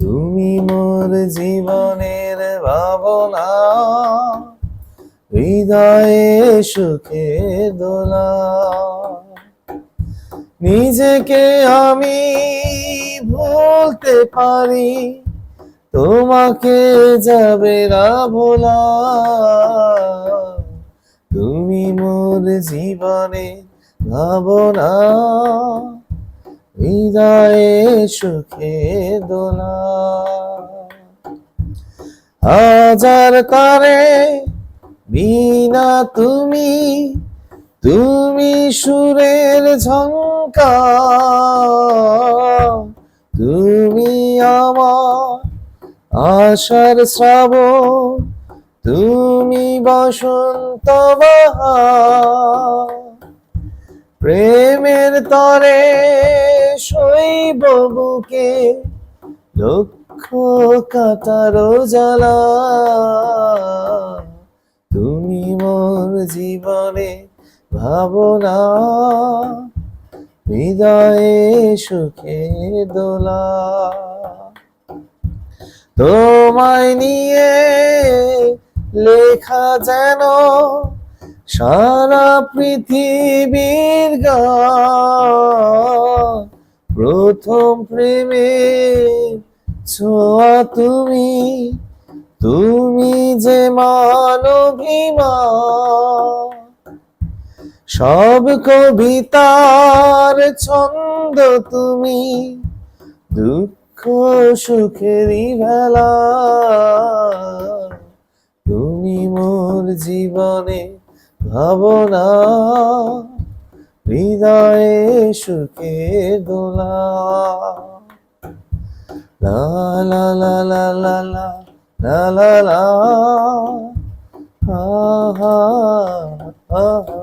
তুমি মোর জীবনের ভাবনা, হৃদয়ে সুখে দোলা। নিজেকে আমি ভুলতে পারি, তোমাকে যাবে না ভোলা। তুমি মোর জীবনে ভাবনা, হৃদয়ে সুখে দোলা। হাজার তারে বিনা তুমি তুমি সুরের ঝঙ্কার তুমি আমার আশার শ্রাব তুমি বসন্ত প্রেমের তরে শৈব বুকে লক্ষ জ্বালা। তুমি মোর জীবনে ভাবনা, হৃদয়ে সুখে দোলা। তোমায় নিয়ে লেখা যেন সারা পৃথিবীর গান প্রথম প্রেমে ছোঁয়া তুমি তুমি যে মানবিমা সব কবিতার ছন্দ তুমি, দুঃখ সুখেরই ভেলা তুমি মোর জীবনে ভাবনা, হৃদয়ে সুখে দোলা। লা লা লা লা লা লা লা লা লা হা হা হা